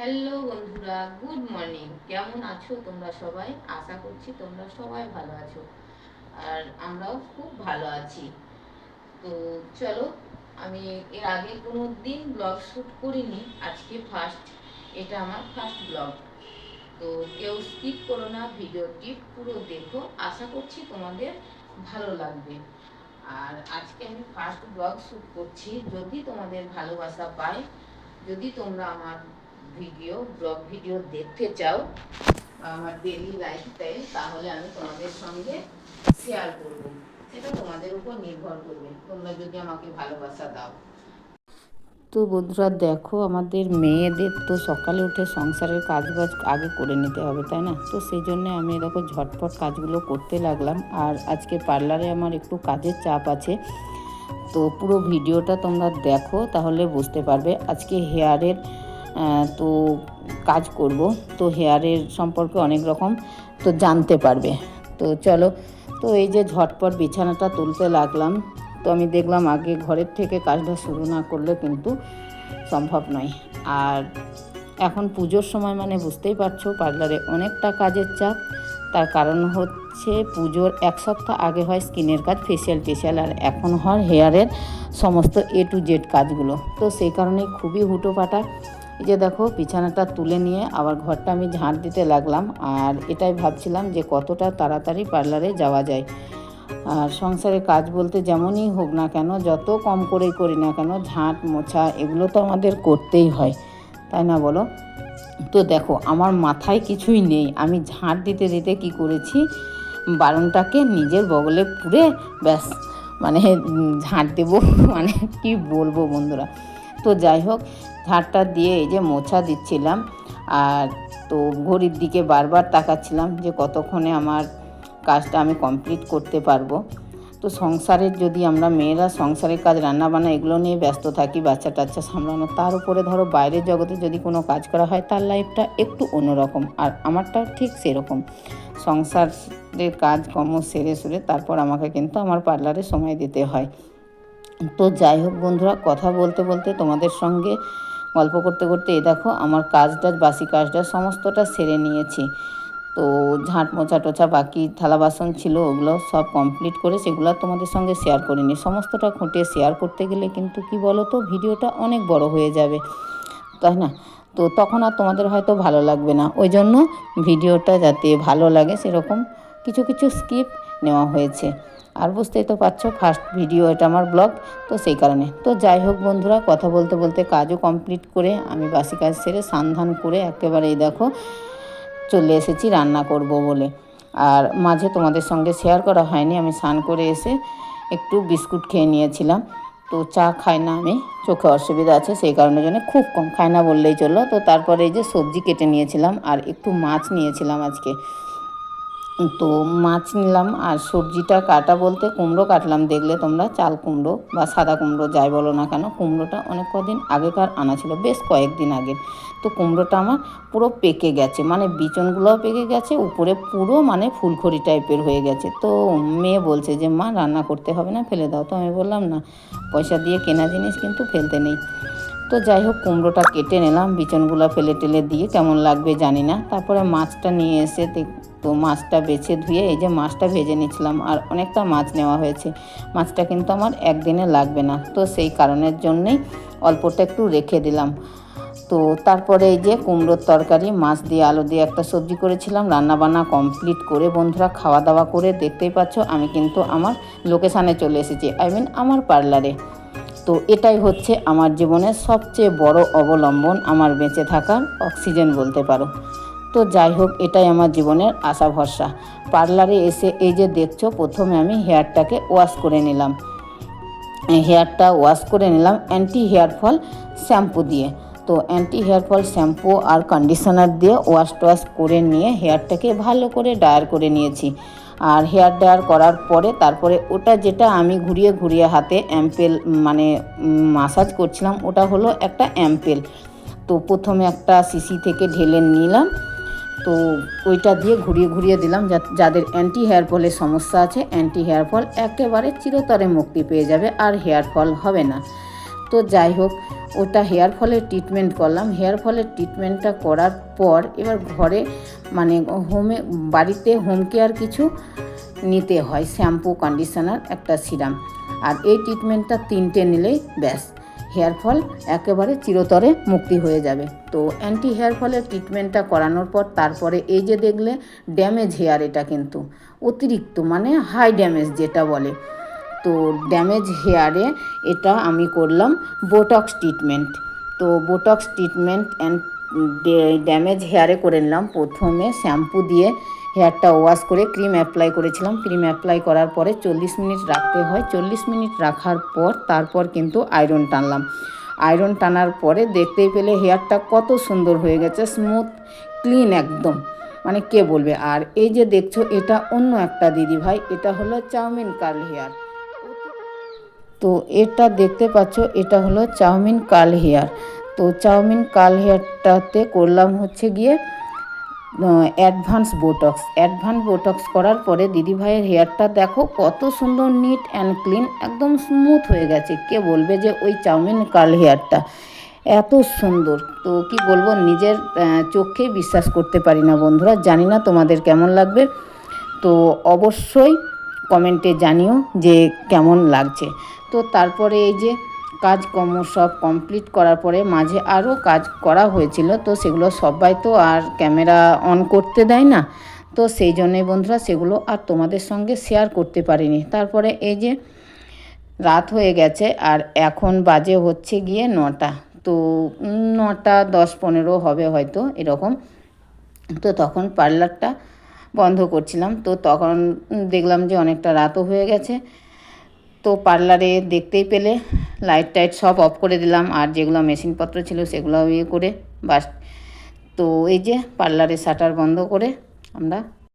Hello বন্ধুরা good morning কেমন আছো তোমরা সবাই? আশা করছি তোমরা সবাই ভালো আছো। আর আমরাও খুব ভালো আছি। তো চলো, আমি এর আগে কোনো দিন ব্লগ শ্যুট করিনি, আজকে ফার্স্ট এটা আমার ফার্স্ট ব্লগ তো কেউ স্কিপ করো না, ভিডিওটি পুরো দেখো। আশা করছি তোমাদের ভালো লাগবে। আর আজকে আমি ফার্স্ট ব্লগ শ্যুট করছি, যদি তোমাদের ভালোবাসা পাই যদি তোমরা আমার ভিডিও ব্লগ ভিডিও দেখতে চাও আমার ডেলি লাইফস্টাইল তাহলে আমি তোমাদের সঙ্গে শেয়ার করব। সেটা তোমাদের উপর নির্ভর করবে। তোমরা যদি আমাকে ভালোবাসা দাও। তো বন্ধুরা, দেখো, আমাদের মেয়েদের তো সকালে উঠে সংসারের কাজবাজ আগে করে নিতে হবে, তাই না? তো সেই জন্যে আমি দেখো ঝটপট কাজগুলো করতে লাগলাম। আর আজকে পার্লারে আমার একটু কাজের চাপ আছে। তো পুরো ভিডিওটা তোমরা দেখো, তাহলে বুঝতে পারবে। আজকে হেয়ারের তো কাজ করব। তো হেয়ারের সম্পর্কে অনেক রকম তো জানতে পারবে। তো চলো, তো এই যে ঝটপট বিছানাটা তুলতে লাগলাম, তো আমি দেখলাম আগে ঘরের থেকে কাজটা শুরু না করলে কিন্তু সম্ভব নয়। আর এখন পুজোর সময় মানে বুঝতেই পারছ, পার্লারে অনেকটা কাজের চাপ। তার কারণ হচ্ছে পুজোর এক সপ্তাহ আগে হয় স্কিনের কাজ ফেসিয়াল টেসিয়াল আর এখন হয় হেয়ারের সমস্ত এ টু জেড কাজগুলো। তো সেই কারণে খুবই হুটোপাটা। এই যে দেখো, বিছানাটা তুলে নিয়ে আবার ঘরটা আমি ঝাঁট দিতে লাগলাম। আর এটাই ভাবছিলাম যে কতটা তাড়াতাড়ি পার্লারে যাওয়া যায়। আর সংসারে কাজ বলতে যেমনই হোক না কেন, যত কম করেই করি না কেন, ঝাঁট, মোছা এগুলো তো আমাদের করতেই হয়। তাই না বলো? তো দেখো, আমার মাথায় কিছুই নেই। আমি ঝাঁট দিতে দিতে কি করেছি? বারণটাকে নিজের বগলে পুড়ে ব্যাস মানে ঝাঁট দেবো মানে কি বলব বন্ধুরা? তো যাই হোক ঝাঁটটা দিয়ে এই যে মোছা দিচ্ছিলাম আর তো ঘড়ির দিকে বারবার তাকাচ্ছিলাম যে কতক্ষণে আমার কাজটা আমি কমপ্লিট করতে পারব। তো সংসারের যদি আমরা মেয়েরা সংসারের কাজ, রান্নাবান্না এগুলো নিয়ে ব্যস্ত থাকি, বাচ্চা টাচ্চা সামলানো, তার উপরে ধরো বাইরের জগতে যদি কোনো কাজ করা হয়, তার লাইফটা একটু অন্যরকম আর আমারটাও ঠিক সেরকম। সংসারের কাজ কর্ম সেরে সুরে তারপর আমাকে কিন্তু আমার পার্লারে সময় দিতে হয়। তো যাই হোক বন্ধুরা, কথা বলতে বলতে তোমাদের সঙ্গে গল্প করতে করতে এ দেখো আমার কাজটা, বাসি কাজটা সমস্তটা সেরে নিয়েছি। তো ঝাঁট মোছা টোছা বাকি থালা বাসন ছিল, ওগুলো সব কমপ্লিট করে সেগুলো তোমাদের সঙ্গে শেয়ার করিনি সমস্তটা খুঁটে শেয়ার করতে গেলে কিন্তু কি বলো তো ভিডিওটা অনেক বড় হয়ে যাবে। তাই না? তো তখন আর তোমাদের হয়তো ভালো লাগবে না। ওই জন্য ভিডিওটা যাতে ভালো লাগে সেরকম কিছু কিছু স্কিপ নেওয়া হয়েছে। আর বুঝতেই তো পারছ ফার্স্ট ভিডিও এটা আমার ব্লগ তো সেই কারণে। তো যাই হোক বন্ধুরা, কথা বলতে বলতে কাজও কমপ্লিট করে আমি বাসি কাজ সেরে সান্ধান করে একেবারে এই দেখো, চলে এসেছি রান্না করব বলে। আর মাঝে তোমাদের সঙ্গে শেয়ার করা হয়নি, আমি স্নান করে এসে একটু বিস্কুট খেয়ে নিয়েছিলাম। তো চা খাই না আমি, চোখে অসুবিধা আছে, সেই কারণের জন্য খুব কম, খাই না বললেই চলল। তো তারপরে এই যে সবজি কেটে নিয়েছিলাম, আর একটু মাছ নিয়েছিলাম আজকে। তো মাছ নিলাম আর সবজিটা কাটা বলতে কুমড়ো কাটলাম। দেখলে তোমরা চাল কুমড়ো বা সাদা কুমড়ো যাই বলো না কেন, কুমড়োটা অনেক কদিন আগেকার আনা ছিল, বেশ কয়েকদিন আগে। তো কুমড়োটা আমার পুরো পেকে গেছে মানে বিচনগুলোও পেকে গেছে, উপরে পুরো মানে ফুলখড়ি টাইপের হয়ে গেছে। তো মেয়ে বলছে যে, মা, রান্না করতে হবে না, ফেলে দাও। তো আমি বললাম, না, পয়সা দিয়ে কেনা জিনিস কিন্তু ফেলতে নেই। তো যাই হোক, কুমড়োটা কেটে নিলাম, বিচনগুলো ফেলে টেলে দিয়ে কেমন লাগবে জানি না। তারপরে মাছটা নিয়ে এসে তো মাছটা বেছে ধুয়ে এই যে মাছটা ভেজে নিয়েছিলাম আর অনেকটা মাছ নেওয়া হয়েছে। মাছটা কিন্তু আমার একদিনে লাগবে না। তো সেই কারণের জন্যেই অল্পটা একটু রেখে দিলাম। তো তারপরে এই যে কুমড়োর তরকারি, মাছ দিয়ে আলু দিয়ে একটা সবজি করেছিলাম, রান্নাবান্না কমপ্লিট করে বন্ধুরা খাওয়া দাওয়া করে দেখতেই পাচ্ছ আমি কিন্তু আমার লোকেশানে চলে এসেছি, আই মিন আমার পার্লারে। তো এটাই হচ্ছে আমার জীবনের সবচেয়ে বড় অবলম্বন, আমার বেঁচে থাকার অক্সিজেন বলতে পারো। তো যাই হোক, এটাই আমার জীবনের আশা ভরসা পার্লারে এসে এই যে দেখছ, প্রথমে আমি হেয়ারটাকে ওয়াশ করে নিলাম। হেয়ারটা ওয়াশ করে নিলাম অ্যান্টি হেয়ার ফল শ্যাম্পু দিয়ে। তো অ্যান্টি হেয়ার ফল শ্যাম্পু আর কন্ডিশনার দিয়ে ওয়াশ টোয়াশ করে নিয়ে হেয়ারটাকে ভালো করে ডায়ার করে নিয়েছি। আর হেয়ার ড্রায়ার করার পরে তারপরে ওটা যেটা আমি ঘুরিয়ে ঘুরিয়ে হাতে অ্যাম্পেল মানে মাসাজ করছিলাম, ওটা হলো একটা অ্যাম্পেল। তো প্রথমে একটা সিসি থেকে ঢেলে নিলাম। তো ওইটা দিয়ে ঘুরিয়ে ঘুরিয়ে দিলাম যাদের অ্যান্টি হেয়ার ফলের সমস্যা আছে অ্যান্টি হেয়ার ফল একেবারে চিরতরে মুক্তি পেয়ে যাবে, আর হেয়ার ফল হবে না। তো যাই হোক, ওটা হেয়ার ফলের ট্রিটমেন্ট করলাম। হেয়ার ফলের ট্রিটমেন্টটা করার পর এবার ঘরে মানে হোমে বাড়িতে হোম কেয়ার কিছু নিতে হয় শ্যাম্পু কন্ডিশনার একটা সিরাম আর এই ট্রিটমেন্টটা তিনটে নিলেই ব্যাস। হেয়ার ফল একেবারে চিরতরে মুক্তি হয়ে যাবে। তো অ্যান্টি হেয়ার ফলের ট্রিটমেন্টটা করানোর পর তারপরে এই যে দেখলে ড্যামেজ হেয়ার এটা কিন্তু। অতিরিক্ত মানে হাই ড্যামেজ যেটা বলে। তো ড্যামেজ হেয়ারে এটা আমি করলাম বোটক্স ট্রিটমেন্ট তো বোটক্স ট্রিটমেন্ট অ্যান্ড ড্যামেজ হেয়ারে করে নিলাম। প্রথমে শ্যাম্পু দিয়ে হেয়ারটা ওয়াশ করে ক্রিম অ্যাপ্লাই করেছিলাম। ক্রিম অ্যাপ্লাই করার পরে চল্লিশ মিনিট রাখতে হয়। চল্লিশ মিনিট রাখার পর তারপর কিন্তু আয়রন টানলাম। আয়রন টানার পরে দেখতেই পেলে হেয়ারটা কত সুন্দর হয়ে গেছে স্মুথ ক্লিন একদম। মানে কে বলবে? আর এই যে দেখছ, এটা অন্য একটা দিদি ভাই, এটা হলো চাউমিন কার্ল হেয়ার তো এটা দেখতে পাচ্ছ, এটা হলো চাউমিন কাল হেয়ার তো চাউমিন কাল হেয়ারটাতে করলাম হচ্ছে গিয়ে অ্যাডভান্স বোটক্স অ্যাডভান্স বোটক্স করার পরে দিদিভাইয়ের হেয়ারটা দেখো কত সুন্দর নিট অ্যান্ড ক্লিন একদম স্মুথ হয়ে গেছে। কে বলবে যে ওই চাউমিন কাল হেয়ারটা? এত সুন্দর। তো কি বলব, নিজের চোখেই বিশ্বাস করতে পারি না বন্ধুরা। জানি না তোমাদের কেমন লাগবে। তো অবশ্যই কমেন্টে জানিও যে কেমন লাগছে। তো তারপরে এই যে কাজকর্ম সব কমপ্লিট করার পরে মাঝে আরও কাজ করা হয়েছিল, তো সেগুলো সবাই তো আর ক্যামেরা অন করতে দেয় না। তো সেই জন্যে বন্ধুরা সেগুলো আর তোমাদের সঙ্গে শেয়ার করতে পারিনি। তারপরে এই যে রাত হয়ে গেছে আর এখন বাজে হচ্ছে গিয়ে নটা। তো নটা দশ পনেরো হবে হয়তো এরকম। তো তখন পার্লারটা বন্ধ করছিলাম। তো তখন দেখলাম যে অনেকটা রাতও হয়ে গেছে। তো পার্লারে দেখতেই পেলে। লাইট টাইট সব অফ করে দিলাম। আর যেগুলো মেশিনপত্র ছিল সেগুলো ইয়ে করে বাস তো এই যে পার্লারে শাটার বন্ধ করে আমরা